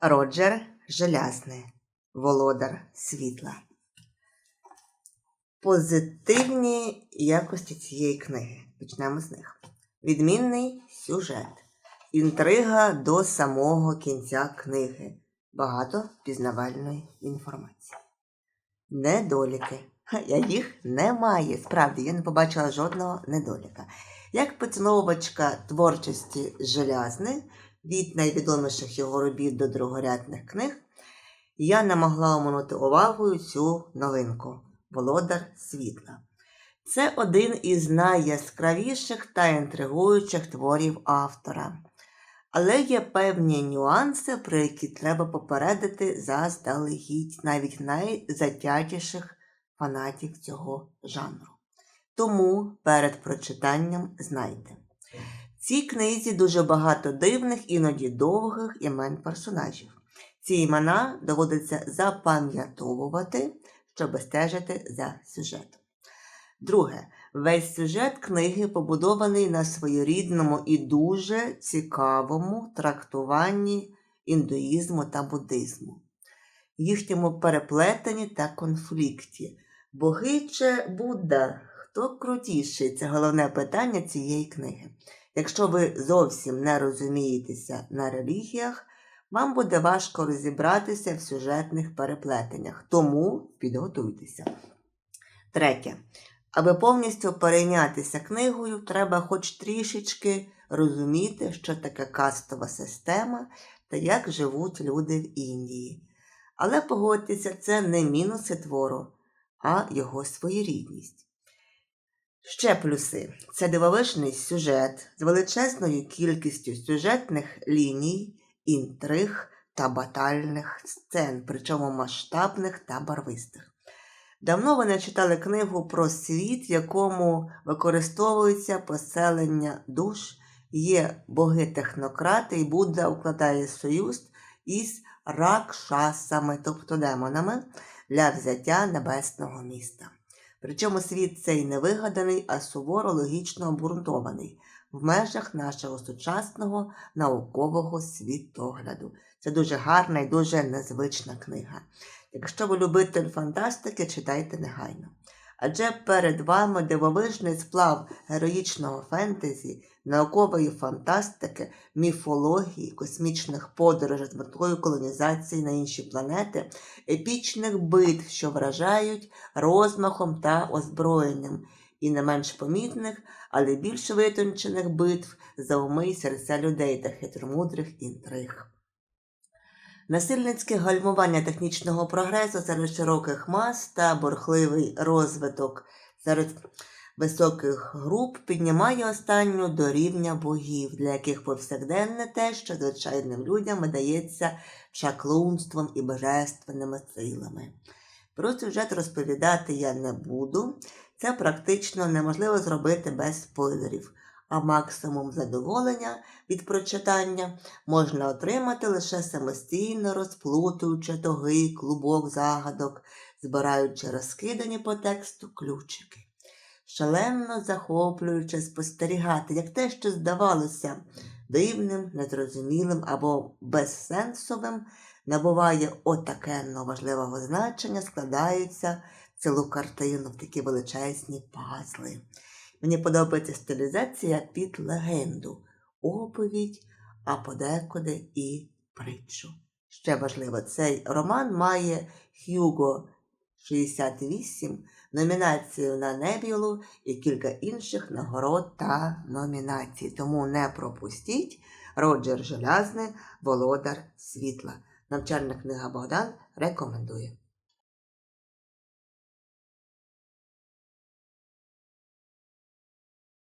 Роджер Желязний, Володар Світла. Позитивні якості цієї книги. Почнемо з них. Відмінний сюжет. Інтрига до самого кінця книги. Багато пізнавальної інформації. Недоліки. Я їх немає. Справді, я не побачила жодного недоліка. Як поціновувачка творчості Желязни, від найвідоміших його робіт до другорядних книг, я не могла оминути увагою цю новинку Володар світла. Це один із найяскравіших та інтригуючих творів автора. Але є певні нюанси, про які треба попередити заздалегідь навіть найзатятіших фанатів цього жанру. Тому перед прочитанням знайте. Цій книзі дуже багато дивних, іноді довгих імен персонажів. Ці імена доводиться запам'ятовувати, щоб стежити за сюжетом. Друге, весь сюжет книги побудований на своєрідному і дуже цікавому трактуванні індуїзму та буддизму, їхньому переплетенні та конфлікті. Боги чи Будда? Хто крутіший? Це головне питання цієї книги. Якщо ви зовсім не розумієтеся на релігіях, вам буде важко розібратися в сюжетних переплетеннях, тому підготуйтеся. Третє. Аби повністю перейнятися книгою, треба хоч трішечки розуміти, що таке кастова система та як живуть люди в Індії. Але погодьтеся, це не мінуси твору, а його своєрідність. Ще плюси це дивовижний сюжет з величезною кількістю сюжетних ліній, інтриг та батальних сцен, причому масштабних та барвистих. Давно вони читали книгу про світ, в якому використовується поселення душ, є боги-технократи, і Будда укладає союз із ракшасами, тобто демонами, для взяття небесного міста. Причому світ цей не вигаданий, а суворо логічно обґрунтований в межах нашого сучасного наукового світогляду. Це дуже гарна і дуже незвична книга. Якщо ви любитель фантастики, читайте негайно. Адже перед вами дивовижний сплав героїчного фентезі, наукової фантастики, міфології, космічних подорожей з метою колонізації на інші планети, епічних битв, що вражають розмахом та озброєнням, і не менш помітних, але більш витончених битв за уми серця людей та хитромудрих інтриг. Насильницьке гальмування технічного прогресу серед широких мас та бурхливий розвиток. Серед високих груп піднімає останню до рівня богів, для яких повсякденне те, що звичайним людям видається шаклунством і божественними силами. Про сюжет розповідати я не буду, це практично неможливо зробити без спойлерів, а максимум задоволення від прочитання можна отримати лише самостійно розплутуючи тогий клубок загадок, збираючи розкидані по тексту ключики. Шалено захоплююче спостерігати, як те, що здавалося дивним, незрозумілим або безсенсовим, набуває отакенно важливого значення, складається в цілу картину в такі величезні пазли. Мені подобається стилізація під легенду, оповідь, а подекуди і притчу. Ще важливо, цей роман має Хьюго 68, номінацію на Небілу і кілька інших нагород та номінацій. Тому не пропустіть Роджер Желязний, Володар Світла. Навчальна книга Богдан рекомендує.